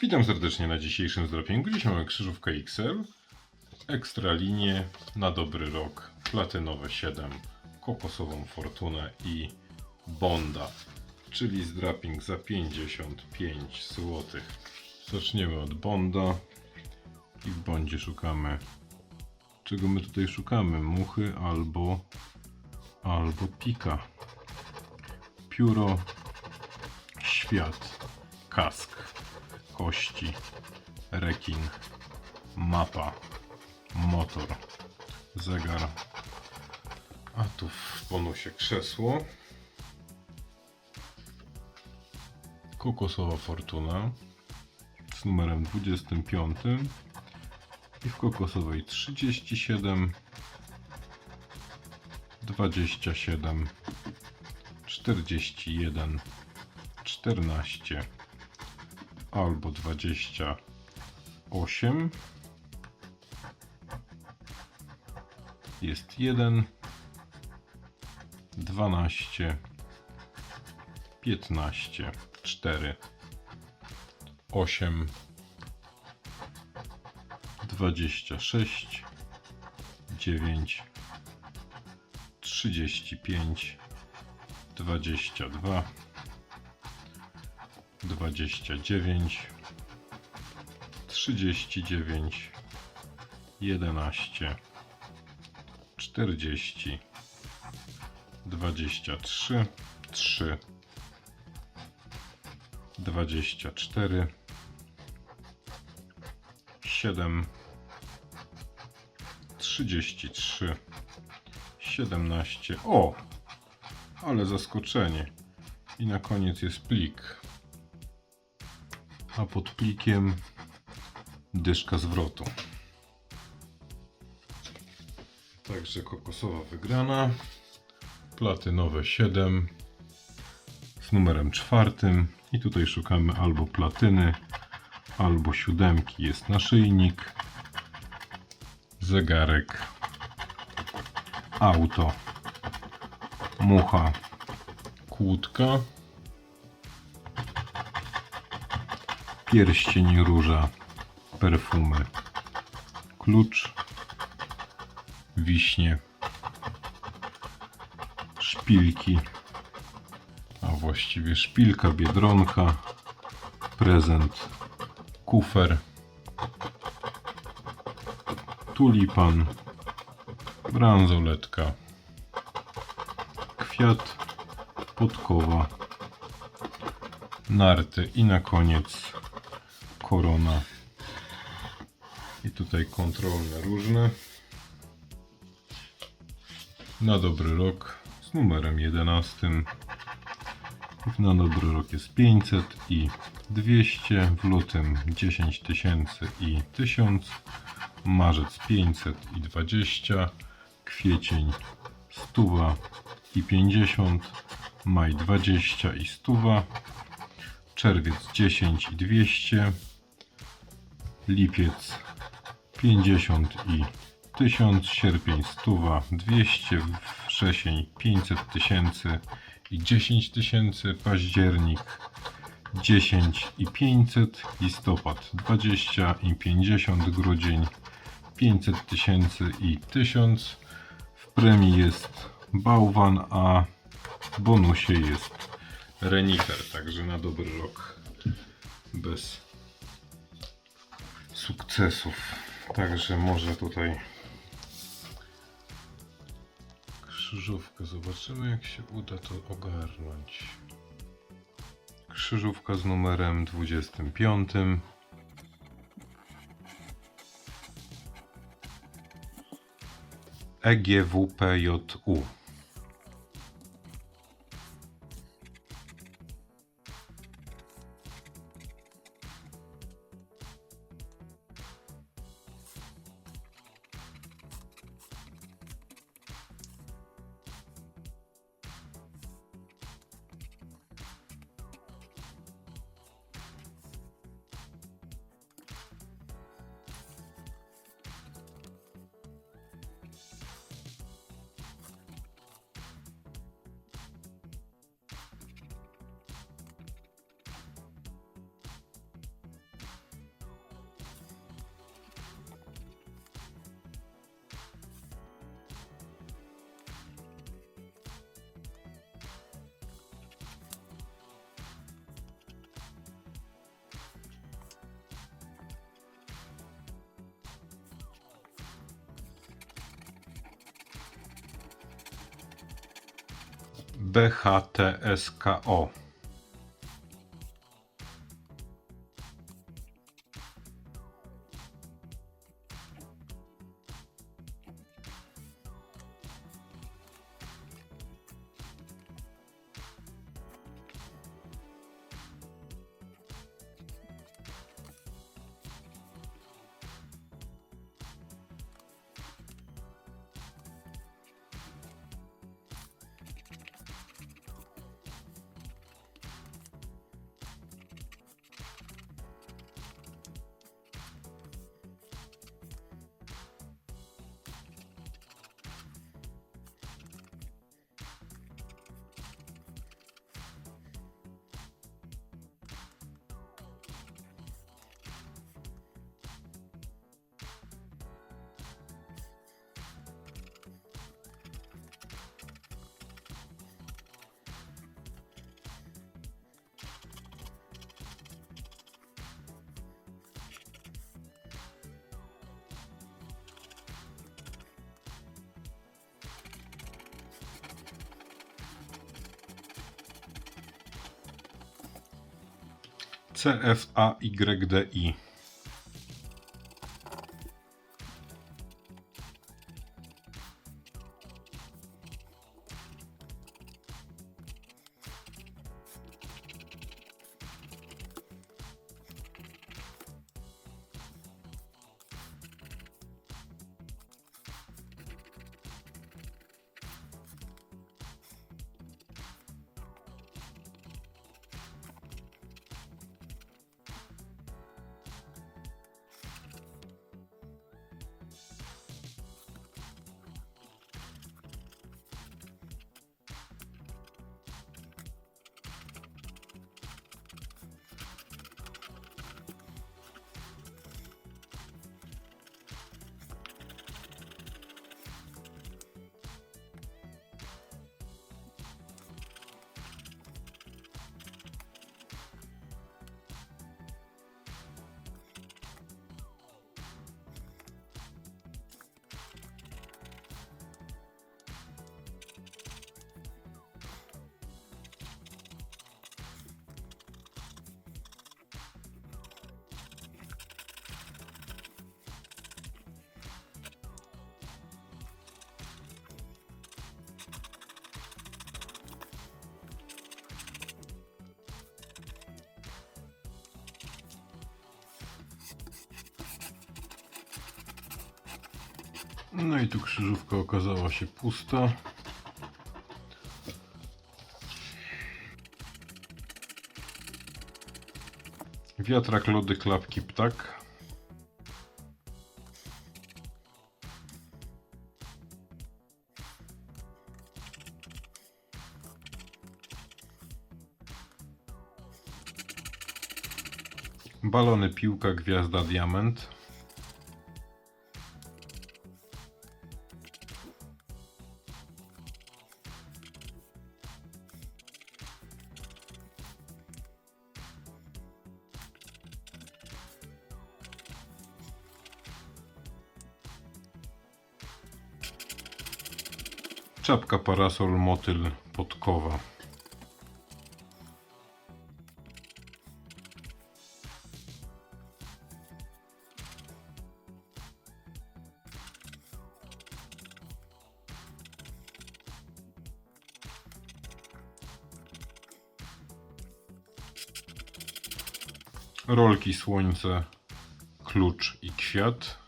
Witam serdecznie na dzisiejszym zdropięgu. Dziś mamy krzyżówkę XL, ekstra linię na dobry rok, platynowe 7, kokosową fortunę i bonda, czyli zdraping za 55 zł. Zaczniemy od bonda i w bondzie szukamy czego my tutaj szukamy? Muchy albo albo pika. Pióro, świat, kask, kości, rekin, mapa, motor, zegar. A tu w bonusie krzesło. Kokosowa fortuna z numerem 25 i w kokosowej 37 27 41 14 albo 28 jest 1 12 15 4 8 26 9 35 22 29 39 11 40 23 3 24 7 33 17 O! Ale zaskoczenie. I na koniec jest plik. A pod plikiem dyszka zwrotu. Także kokosowa wygrana. Platynowe 7 z numerem czwartym. I tutaj szukamy albo platyny, albo siódemki. Jest naszyjnik, zegarek, auto, mucha, kłódka, pierścień róża, perfumy, klucz, wiśnie, szpilki, a właściwie szpilka, biedronka, prezent, kufer, tulipan, bransoletka, kwiat, podkowa, narty i na koniec korona. I tutaj kontrolne różne. Na dobry rok z numerem 11. Na dobry rok jest 500 i 200, w lutym 10 tysięcy i 1000, marzec 500 i 20, kwiecień 100 i 50, maj 20 i 100, czerwiec 10 i 200, lipiec 50 i 1000, sierpień 100, 200, wrzesień 500 tysięcy i 10 tysięcy, październik 10 i 500, listopad 20 i 50, grudzień 500 tysięcy i 1000. W premii jest bałwan, a w bonusie jest renifer, także na dobry rok bez sukcesów. Także może tutaj krzyżówkę. Zobaczymy jak się uda to ogarnąć. Krzyżówka z numerem 25. E EGWPJU. BHTSKO. CFAYDI. No i tu krzyżówka okazała się pusta. Wiatrak, lody, klapki, ptak. Balony, piłka, gwiazda, diament. Czapka, parasol, motyl, podkowa. Rolki, słońce, klucz i kwiat.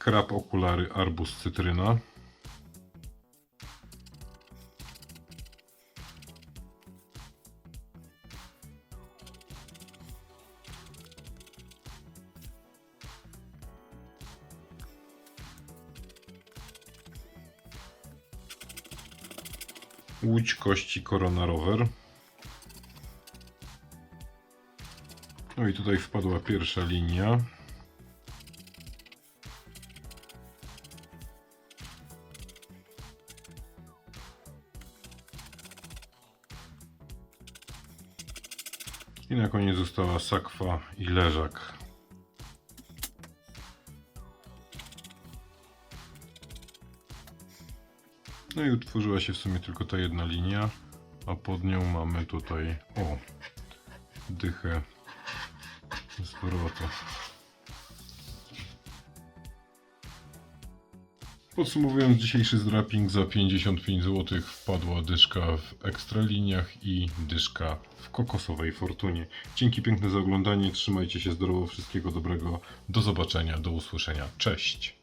Krab, okulary, arbuz, cytryna. Łódź, kości, korona, rower. No i tutaj wpadła pierwsza linia. I na koniec została sakwa i leżak. No i utworzyła się w sumie tylko ta jedna linia, a pod nią mamy tutaj, o, dychę zwrotu. Podsumowując dzisiejszy zdraping za 55 zł wpadła dyszka w ekstraliniach i dyszka w kokosowej fortunie. Dzięki piękne za oglądanie, trzymajcie się zdrowo, wszystkiego dobrego, do zobaczenia, do usłyszenia, cześć!